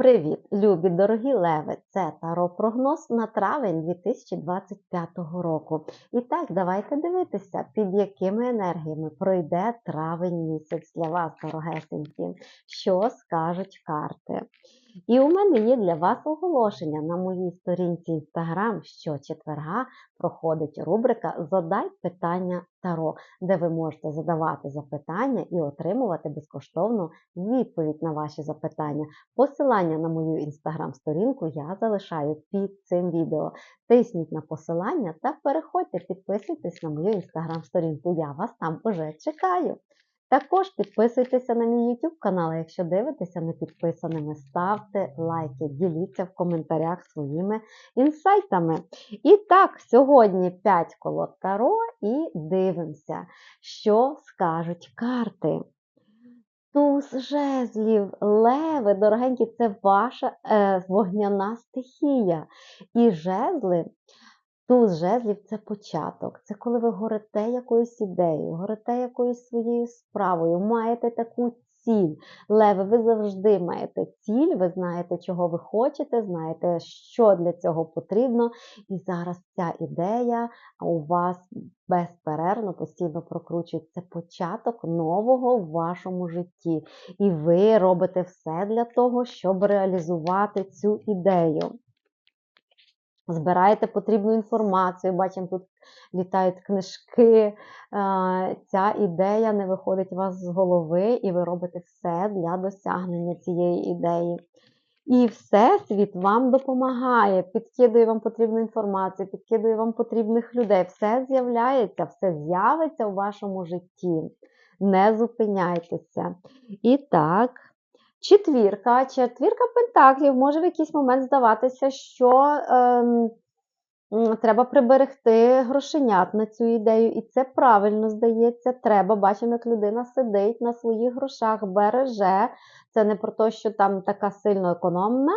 Привіт, любі дорогі леви! Це таро прогноз на травень 2025 року. І так, давайте дивитися, під якими енергіями пройде травень місяць для вас, дорогесенькі, що скажуть карти. І у мене є для вас оголошення на моїй сторінці Instagram, що четверга проходить рубрика Задай питання Таро, де ви можете задавати запитання і отримувати безкоштовну відповідь на ваші запитання. Посилання на мою інстаграм-сторінку я залишаю під цим відео. Тисніть на посилання та переходьте, підписуйтесь на мою інстаграм-сторінку. Я вас там уже чекаю. Також підписуйтеся на мій YouTube канал, якщо дивитеся не підписаними, ставте лайки, діліться в коментарях своїми інсайтами. І так, сьогодні 5 колод Таро і дивимося, що скажуть карти. Туз жезлів, леви, дорогенькі, це ваша е, вогняна стихія. І жезли Туз жезлів це початок. Це коли ви горите якоюсь ідеєю, горите якоюсь своєю справою, маєте таку ціль. Леви, ви завжди маєте ціль, ви знаєте, чого ви хочете, знаєте, що для цього потрібно. І зараз ця ідея у вас безперервно постійно прокручується початок нового в вашому житті. І ви робите все для того, щоб реалізувати цю ідею збираєте потрібну інформацію, бачимо, тут літають книжки. Ця ідея не виходить у вас з голови, і ви робите все для досягнення цієї ідеї. І Всесвіт вам допомагає, підкидує вам потрібну інформацію, підкидує вам потрібних людей. Все з'являється, все з'явиться у вашому житті. Не зупиняйтеся. І так. Четвірка, четвірка пентаклів може в якийсь момент здаватися, що ем, треба приберегти грошенят на цю ідею, і це правильно здається. Треба. Бачимо, як людина сидить на своїх грошах, береже. Це не про те, що там така сильно економна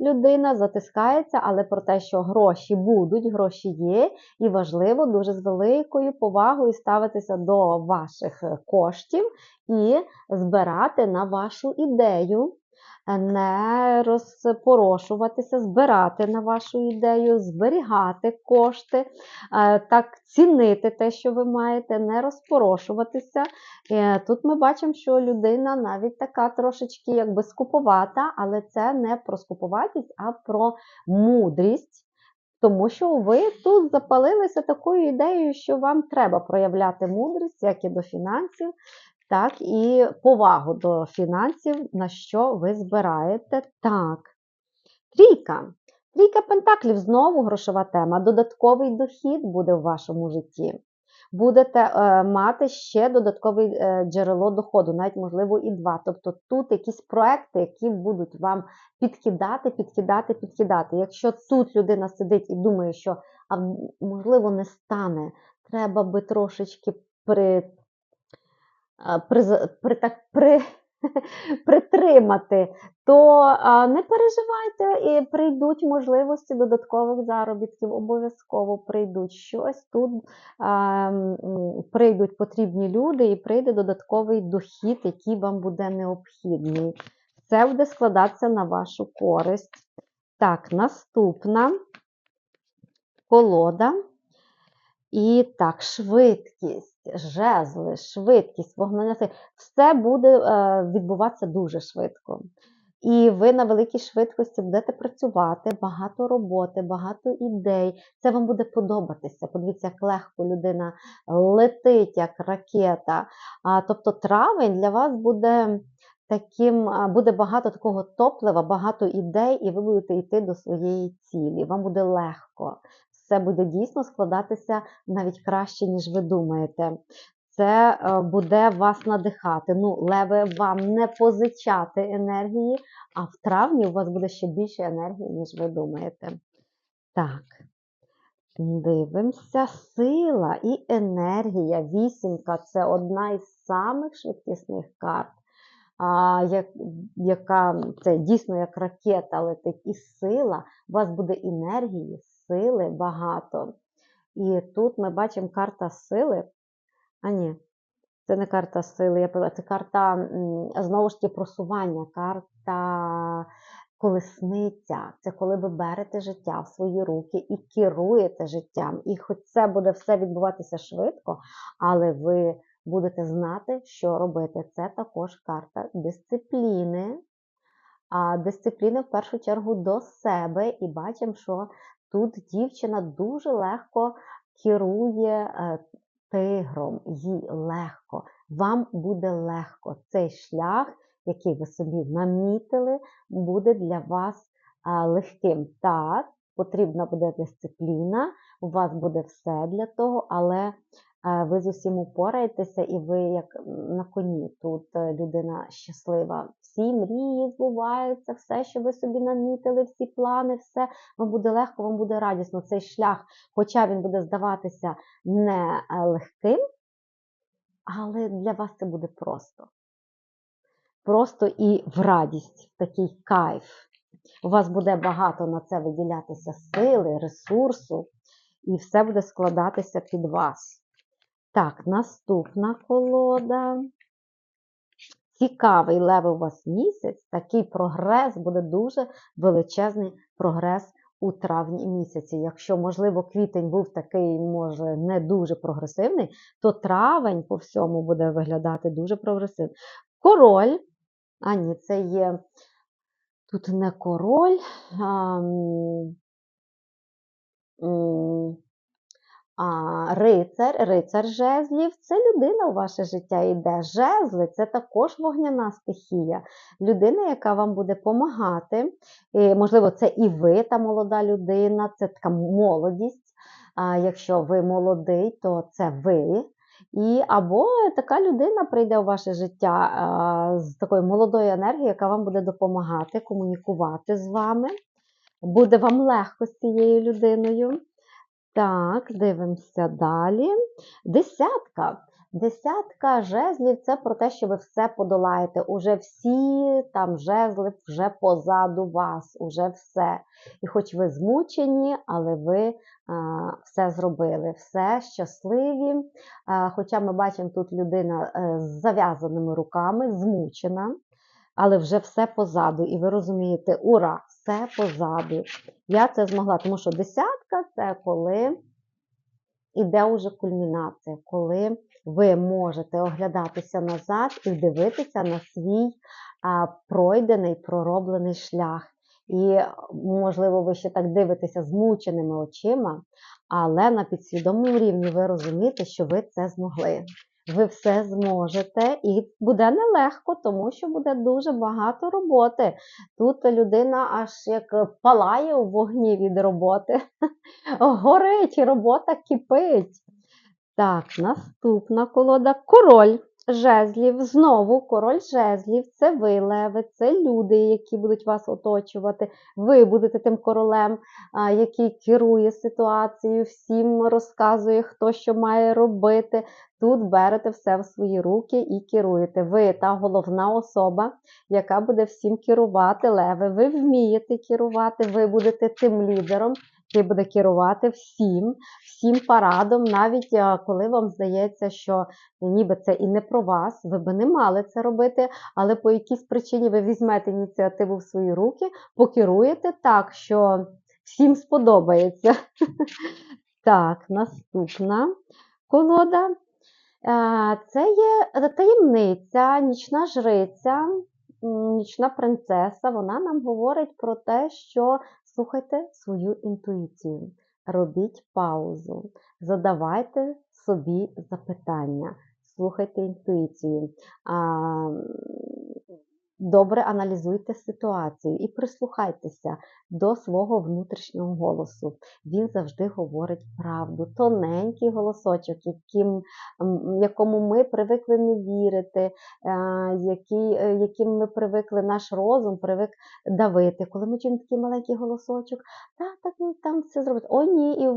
людина затискається, але про те, що гроші будуть, гроші є, і важливо дуже з великою повагою ставитися до ваших коштів і збирати на вашу ідею не розпорошуватися, збирати на вашу ідею, зберігати кошти, е, так цінити те, що ви маєте, не розпорошуватися. Е, тут ми бачимо, що людина навіть така трошечки якби скуповата, але це не про скуповатість, а про мудрість. Тому що ви тут запалилися такою ідеєю, що вам треба проявляти мудрість, як і до фінансів, так, і повагу до фінансів, на що ви збираєте. Так. Трійка. Трійка Пентаклів знову грошова тема. Додатковий дохід буде в вашому житті. Будете е, мати ще додаткове е, джерело доходу, навіть, можливо, і два. Тобто тут якісь проекти, які будуть вам підкидати, підкидати, підкидати. Якщо тут людина сидить і думає, що а, можливо не стане, треба би трошечки при при, при, так, при, притримати, то не переживайте, і прийдуть можливості додаткових заробітків, обов'язково прийдуть щось тут, прийдуть потрібні люди, і прийде додатковий дохід, який вам буде необхідний. Це буде складатися на вашу користь. Так, наступна колода. І так, швидкість, жезли, швидкість, вогненяси, все буде е, відбуватися дуже швидко. І ви на великій швидкості будете працювати, багато роботи, багато ідей. Це вам буде подобатися. Подивіться, як легко людина летить, як ракета. А, Тобто травень для вас буде таким, буде багато такого топлива, багато ідей, і ви будете йти до своєї цілі. Вам буде легко все буде дійсно складатися навіть краще, ніж ви думаєте. Це е, буде вас надихати. Ну, леве вам не позичати енергії, а в травні у вас буде ще більше енергії, ніж ви думаєте. Так, дивимося. Сила і енергія. Вісімка це одна із самих швидкісних карт. А, як, яка Це дійсно як ракета летить. І сила, у вас буде енергії, сили багато. І тут ми бачимо карта сили. А ні, це не карта сили, я це карта знову ж таки просування, карта колесниця. Це коли ви берете життя в свої руки і керуєте життям. І хоч це буде все відбуватися швидко, але ви будете знати, що робити. Це також карта дисципліни. А дисципліни в першу чергу до себе, і бачимо, що тут дівчина дуже легко керує е, тигром, їй легко. Вам буде легко. Цей шлях, який ви собі намітили, буде для вас легким. Так, потрібна буде дисципліна, у вас буде все для того, але ви з усім упораєтеся, і ви як на коні. Тут е, людина щаслива. Всі мрії збуваються, все, що ви собі намітили, всі плани, все вам буде легко, вам буде радісно. Цей шлях, хоча він буде здаватися не е, легким, але для вас це буде просто. Просто і в радість, в такий кайф. У вас буде багато на це виділятися сили, ресурсу, і все буде складатися під вас. Так, наступна колода. Цікавий левий у вас місяць, такий прогрес, буде дуже величезний прогрес у травні місяці. Якщо, можливо, квітень був такий, може, не дуже прогресивний, то травень по всьому буде виглядати дуже прогресивно. Король, а ні, це є тут не король, а, а рицар, рицар жезлів це людина у ваше життя йде. Жезли це також вогняна стихія. Людина, яка вам буде допомагати. Можливо, це і ви, та молода людина, це така молодість. А Якщо ви молодий, то це ви. І Або така людина прийде у ваше життя а, з такою молодою енергією, яка вам буде допомагати комунікувати з вами. Буде вам легко з цією людиною. Так, дивимося далі. Десятка. Десятка жезлів це про те, що ви все подолаєте. Уже всі там жезли вже позаду вас, уже все. І хоч ви змучені, але ви а, все зробили, все щасливі. А, хоча ми бачимо, тут людина з зав'язаними руками, змучена але вже все позаду. І ви розумієте, ура, все позаду. Я це змогла, тому що десятка це коли іде уже кульмінація, коли ви можете оглядатися назад і дивитися на свій а, пройдений, пророблений шлях. І, можливо, ви ще так дивитеся змученими очима, але на підсвідомому рівні ви розумієте, що ви це змогли ви все зможете, і буде нелегко, тому що буде дуже багато роботи. Тут людина аж як палає у вогні від роботи. Горить, робота кипить. Так, наступна колода король жезлів. Знову король жезлів це ви, леви, це люди, які будуть вас оточувати. Ви будете тим королем, який керує ситуацією, всім розказує, хто що має робити. Тут берете все в свої руки і керуєте. Ви та головна особа, яка буде всім керувати леви. Ви вмієте керувати, ви будете тим лідером, який буде керувати всім, всім парадом, навіть коли вам здається, що ніби це і не про вас, ви би не мали це робити, але по якійсь причині ви візьмете ініціативу в свої руки, покеруєте так, що всім сподобається. Так, наступна колода. Це є таємниця, нічна жриця, нічна принцеса. Вона нам говорить про те, що слухайте свою інтуїцію, робіть паузу, задавайте собі запитання, слухайте інтуїцію. Добре аналізуйте ситуацію і прислухайтеся до свого внутрішнього голосу. Він завжди говорить правду. Тоненький голосочок, яким, якому ми привикли не вірити, е, який, е, яким ми привикли наш розум, привик давити. Коли ми чуємо такий маленький голосочок, так, так, ну, там все зробити. О, ні, і е,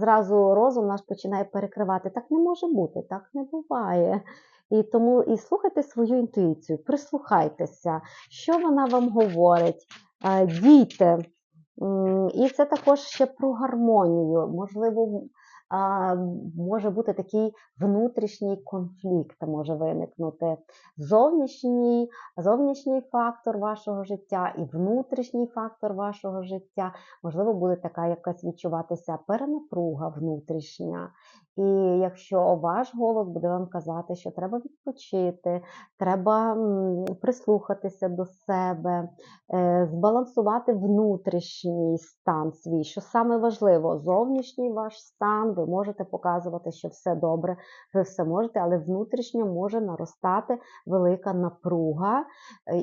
зразу розум наш починає перекривати. Так не може бути, так не буває. І тому і слухайте свою інтуїцію, прислухайтеся, що вона вам говорить, дійте. І це також ще про гармонію. Можливо, а, може бути такий внутрішній конфлікт, може виникнути. Зовнішній, зовнішній фактор вашого життя і внутрішній фактор вашого життя. Можливо, буде така якась відчуватися перенапруга внутрішня. І якщо ваш голос буде вам казати, що треба відпочити, треба прислухатися до себе, е, збалансувати внутрішній стан свій, що саме важливо, зовнішній ваш стан, ви можете показувати, що все добре, ви все можете, але внутрішньо може наростати велика напруга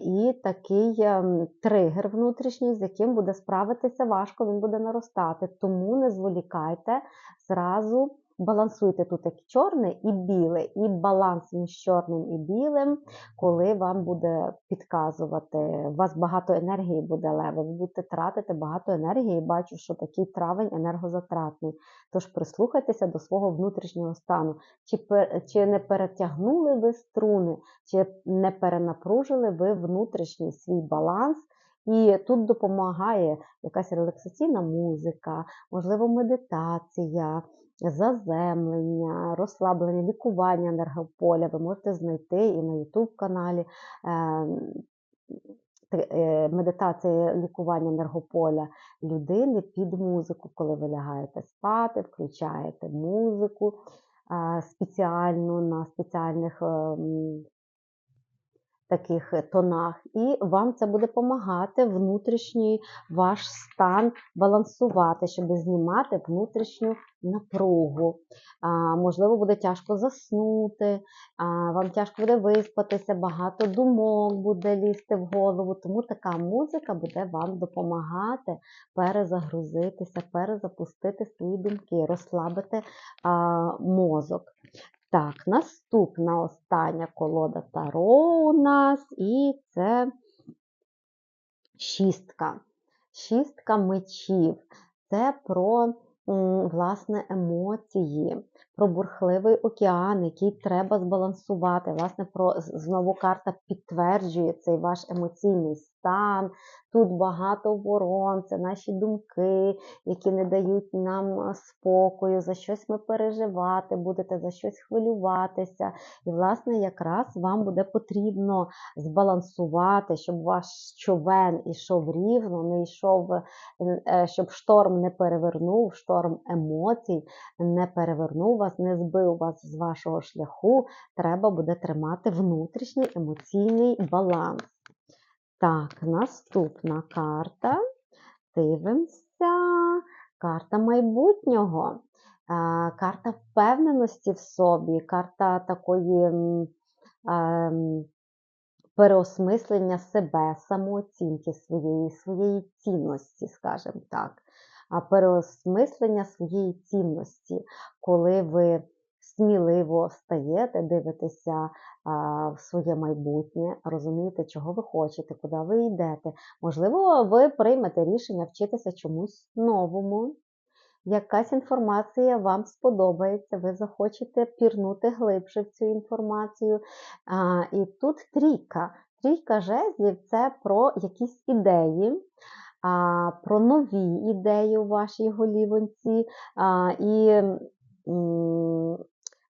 і такий ем, тригер внутрішній, з яким буде справитися важко, він буде наростати. Тому не зволікайте зразу. Балансуйте тут як чорне і біле, і баланс між чорним і білим, коли вам буде підказувати, у вас багато енергії буде леве, ви будете тратити багато енергії. Бачу, що такий травень енергозатратний. Тож прислухайтеся до свого внутрішнього стану. Чи, чи не перетягнули ви струни, чи не перенапружили ви внутрішній свій баланс. І тут допомагає якась релаксаційна музика, можливо, медитація, заземлення, розслаблення, лікування енергополя. Ви можете знайти і на YouTube каналі медитація лікування енергополя людини під музику, коли ви лягаєте спати, включаєте музику е, спеціальну на спеціальних ем, таких е, тонах, і вам це буде допомагати внутрішній ваш стан балансувати, щоб знімати внутрішню напругу. А, Можливо, буде тяжко заснути, а, вам тяжко буде виспатися, багато думок буде лізти в голову, тому така музика буде вам допомагати перезагрузитися, перезапустити свої думки, розслабити а, мозок. Так, наступна остання колода Таро у нас, і це шістка. Шістка мечів. Це про власне емоції, про бурхливий океан, який треба збалансувати. Власне, про знову карта підтверджує цей ваш емоційний стан. Тут багато ворон, це наші думки, які не дають нам спокою, за щось ми переживати, будете за щось хвилюватися. І, власне, якраз вам буде потрібно збалансувати, щоб ваш човен ішов рівно, не йшов, е, щоб шторм не перевернув, шторм емоцій не перевернув вас, не збив вас з вашого шляху. Треба буде тримати внутрішній емоційний баланс. Так, наступна карта. Дивимося. Карта майбутнього, карта впевненості в собі, карта такої переосмислення себе, самооцінки своєї, своєї цінності, скажімо так. Переосмислення своєї цінності, коли ви сміливо стаєте, дивитеся в своє майбутнє, розумієте, чого ви хочете, куди ви йдете. Можливо, ви приймете рішення вчитися чомусь новому. Якась інформація вам сподобається, ви захочете пірнути глибше в цю інформацію. А, І тут трійка. Трійка жезлів це про якісь ідеї, а, про нові ідеї у вашій голівонці. А, І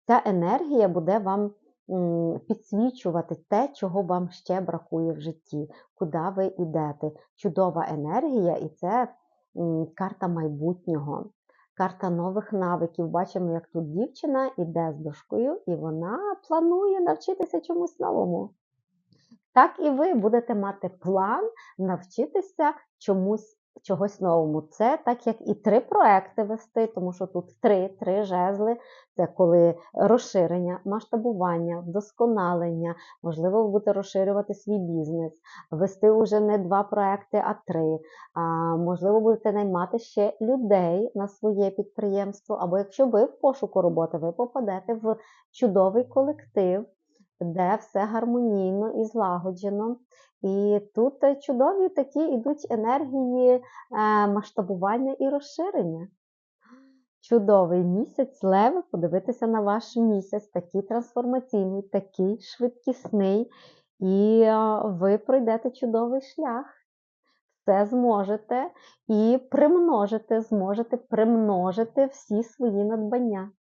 Ця енергія буде вам підсвічувати те, чого вам ще бракує в житті, куди ви йдете. Чудова енергія, і це карта майбутнього, карта нових навиків. Бачимо, як тут дівчина йде з дошкою, і вона планує навчитися чомусь новому. Так і ви будете мати план навчитися чомусь чогось новому. Це так як і три проекти вести, тому що тут три, три жезли. Це коли розширення, масштабування, вдосконалення, можливо, ви будете розширювати свій бізнес, вести вже не два проекти, а три. А, Можливо, будете наймати ще людей на своє підприємство, або якщо ви в пошуку роботи, ви попадете в чудовий колектив. Де все гармонійно і злагоджено, і тут е, чудові такі йдуть енергії е, масштабування і розширення. Чудовий місяць, леви, подивитися на ваш місяць, такий трансформаційний, такий швидкісний, і е, ви пройдете чудовий шлях. все зможете і примножите, зможете примножити всі свої надбання.